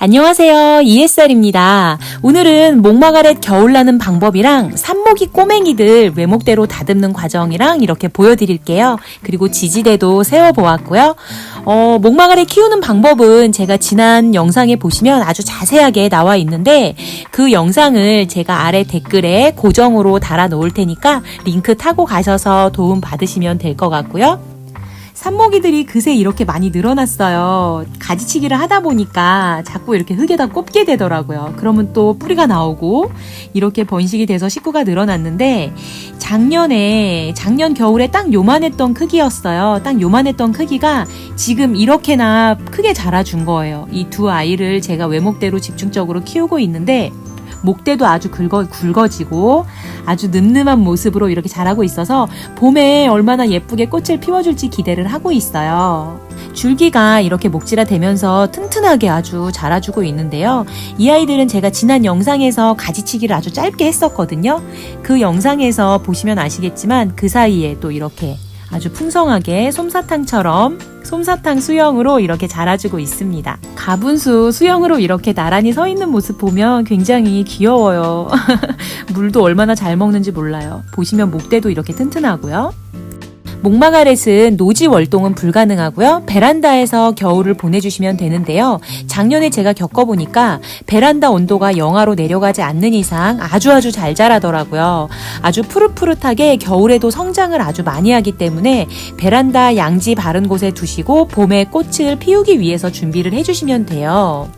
안녕하세요. 이햇살입니다. 오늘은 목마가렛 겨울 나는 방법이랑 산모기 꼬맹이들 외목대로 다듬는 과정이랑 이렇게 보여드릴게요. 그리고 지지대도 세워보았고요. 어, 목마가렛 키우는 방법은 제가 지난 영상에 보시면 아주 자세하게 나와 있는데 그 영상을 제가 아래 댓글에 고정으로 달아 놓을 테니까 링크 타고 가셔서 도움 받으시면 될 것 같고요. 산모기들이 그새 이렇게 많이 늘어났어요. 가지치기를 하다 보니까 자꾸 이렇게 흙에다 꼽게 되더라고요. 그러면 또 뿌리가 나오고 이렇게 번식이 돼서 식구가 늘어났는데 작년에 작년 겨울에 딱 요만했던 크기였어요. 딱 요만했던 크기가 지금 이렇게나 크게 자라준 거예요. 이 두 아이를 제가 외목대로 집중적으로 키우고 있는데 목대도 아주 굵어, 굵어지고 아주 늠름한 모습으로 이렇게 자라고 있어서 봄에 얼마나 예쁘게 꽃을 피워줄지 기대를 하고 있어요. 줄기가 이렇게 목질화 되면서 튼튼하게 아주 자라주고 있는데요. 이 아이들은 제가 지난 영상에서 가지치기를 아주 짧게 했었거든요. 그 영상에서 보시면 아시겠지만 그 사이에 또 이렇게 아주 풍성하게 솜사탕처럼 솜사탕 수영으로 이렇게 자라주고 있습니다. 가분수 수영으로 이렇게 나란히 서 있는 모습 보면 굉장히 귀여워요. 물도 얼마나 잘 먹는지 몰라요. 보시면 목대도 이렇게 튼튼하고요. 목마가렛은 노지 월동은 불가능하고요. 베란다에서 겨울을 보내주시면 되는데요. 작년에 제가 겪어보니까 베란다 온도가 영하로 내려가지 않는 이상 아주 아주 잘 자라더라고요. 아주 푸릇푸릇하게 겨울에도 성장을 아주 많이 하기 때문에 베란다 양지 바른 곳에 두시고 봄에 꽃을 피우기 위해서 준비를 해주시면 돼요.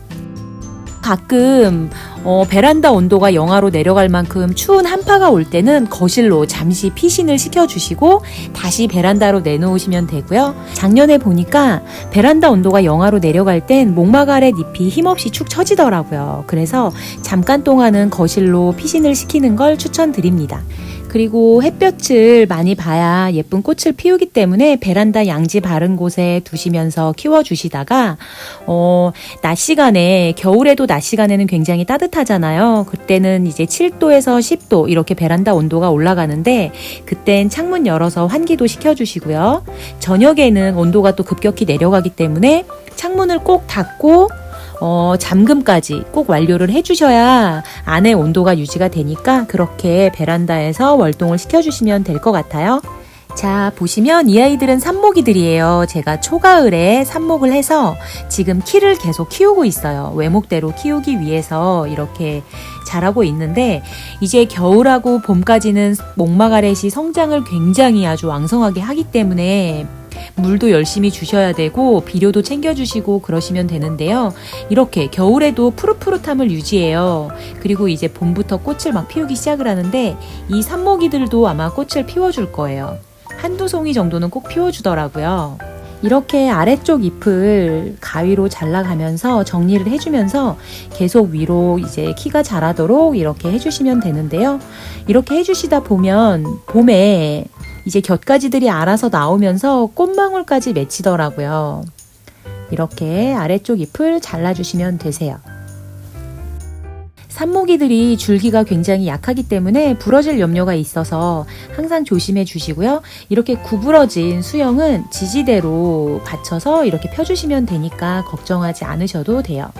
가끔 어, 베란다 온도가 영하로 내려갈 만큼 추운 한파가 올 때는 거실로 잠시 피신을 시켜주시고 다시 베란다로 내놓으시면 되고요. 작년에 보니까 베란다 온도가 영하로 내려갈 땐 목마가렛 잎이 힘없이 축 처지더라고요. 그래서 잠깐 동안은 거실로 피신을 시키는 걸 추천드립니다. 그리고 햇볕을 많이 봐야 예쁜 꽃을 피우기 때문에 베란다 양지 바른 곳에 두시면서 키워주시다가 어, 낮 시간에 겨울에도 낮 시간에는 굉장히 따뜻 하잖아요. 그때는 이제 7도에서 10도 이렇게 베란다 온도가 올라가는데 그땐 창문 열어서 환기도 시켜주시고요. 저녁에는 온도가 또 급격히 내려가기 때문에 창문을 꼭 닫고 어, 잠금까지 꼭 완료를 해주셔야 안에 온도가 유지가 되니까 그렇게 베란다에서 월동을 시켜주시면 될 것 같아요. 자, 보시면 이 아이들은 삽목이들이에요. 제가 초가을에 삽목을 해서 지금 키를 계속 키우고 있어요. 외목대로 키우기 위해서 이렇게 자라고 있는데 이제 겨울하고 봄까지는 목마가렛이 성장을 굉장히 아주 왕성하게 하기 때문에 물도 열심히 주셔야 되고 비료도 챙겨주시고 그러시면 되는데요. 이렇게 겨울에도 푸릇푸릇함을 유지해요. 그리고 이제 봄부터 꽃을 막 피우기 시작을 하는데 이 산모기들도 아마 꽃을 피워줄 거예요. 한두 송이 정도는 꼭 피워주더라고요. 이렇게 아래쪽 잎을 가위로 잘라가면서 정리를 해주면서 계속 위로 이제 키가 자라도록 이렇게 해주시면 되는데요. 이렇게 해주시다 보면 봄에 이제 곁가지들이 알아서 나오면서 꽃망울까지 맺히더라고요. 이렇게 아래쪽 잎을 잘라주시면 되세요. 산모기들이 줄기가 굉장히 약하기 때문에 부러질 염려가 있어서 항상 조심해 주시고요. 이렇게 구부러진 수영은 지지대로 받쳐서 이렇게 펴주시면 되니까 걱정하지 않으셔도 돼요.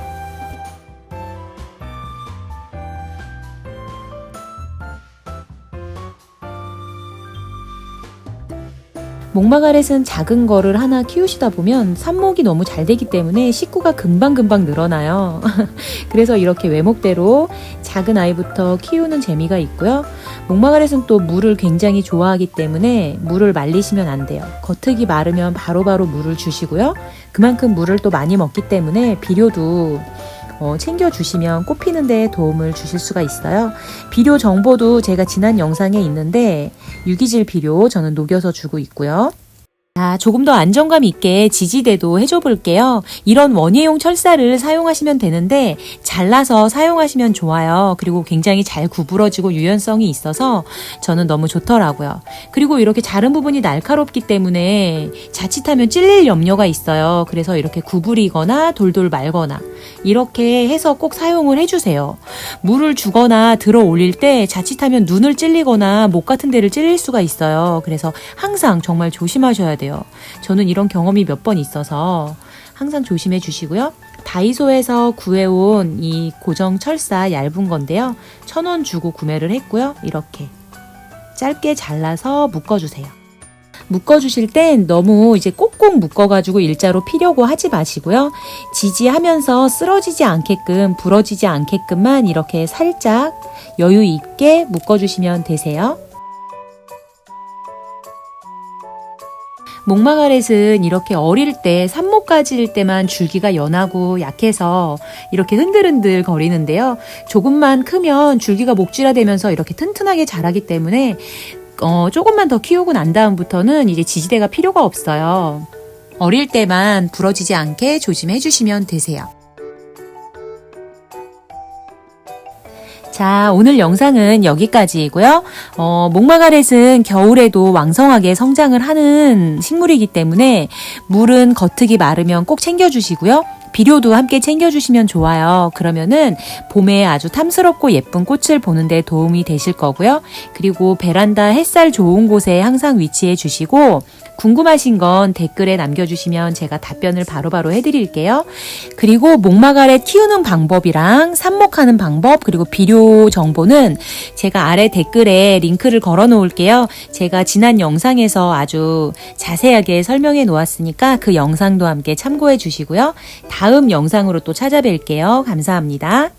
목마가렛은 작은 거를 하나 키우시다 보면 삽목이 너무 잘 되기 때문에 식구가 금방금방 늘어나요. 그래서 이렇게 외목대로 작은 아이부터 키우는 재미가 있고요. 목마가렛은 또 물을 굉장히 좋아하기 때문에 물을 말리시면 안 돼요. 겉흙이 마르면 바로바로 물을 주시고요. 그만큼 물을 또 많이 먹기 때문에 비료도 어, 챙겨주시면 꽃 피는 데 도움을 주실 수가 있어요. 비료 정보도 제가 지난 영상에 있는데 유기질 비료 저는 녹여서 주고 있고요. 자, 조금 더 안정감 있게 지지대도 해줘 볼게요. 이런 원예용 철사를 사용하시면 되는데 잘라서 사용하시면 좋아요. 그리고 굉장히 잘 구부러지고 유연성이 있어서 저는 너무 좋더라고요. 그리고 이렇게 자른 부분이 날카롭기 때문에 자칫하면 찔릴 염려가 있어요. 그래서 이렇게 구부리거나 돌돌 말거나 이렇게 해서 꼭 사용을 해주세요. 물을 주거나 들어 올릴 때 자칫하면 눈을 찔리거나 목 같은 데를 찔릴 수가 있어요. 그래서 항상 정말 조심하셔야 돼요. 저는 이런 경험이 몇 번 있어서 항상 조심해 주시고요. 다이소에서 구해온 이 고정 철사 얇은 건데요. 천 원 주고 구매를 했고요. 이렇게 짧게 잘라서 묶어주세요. 묶어주실 땐 너무 이제 꼭꼭 묶어가지고 일자로 피려고 하지 마시고요. 지지하면서 쓰러지지 않게끔, 부러지지 않게끔만 이렇게 살짝 여유 있게 묶어주시면 되세요. 목마가렛은 이렇게 어릴 때 산모까지일 때만 줄기가 연하고 약해서 이렇게 흔들흔들 거리는데요. 조금만 크면 줄기가 목질화되면서 이렇게 튼튼하게 자라기 때문에 어, 조금만 더 키우고 난 다음부터는 이제 지지대가 필요가 없어요. 어릴 때만 부러지지 않게 조심해 주시면 되세요. 자, 오늘 영상은 여기까지이고요. 어, 목마가렛은 겨울에도 왕성하게 성장을 하는 식물이기 때문에 물은 겉흙이 마르면 꼭 챙겨주시고요. 비료도 함께 챙겨주시면 좋아요. 그러면은 봄에 아주 탐스럽고 예쁜 꽃을 보는데 도움이 되실 거고요. 그리고 베란다 햇살 좋은 곳에 항상 위치해 주시고 궁금하신 건 댓글에 남겨주시면 제가 답변을 바로바로 해드릴게요. 그리고 목마가렛 키우는 방법이랑 삽목하는 방법 그리고 비료 정보는 제가 아래 댓글에 링크를 걸어 놓을게요. 제가 지난 영상에서 아주 자세하게 설명해 놓았으니까 그 영상도 함께 참고해 주시고요. 다음 영상으로 또 찾아뵐게요. 감사합니다.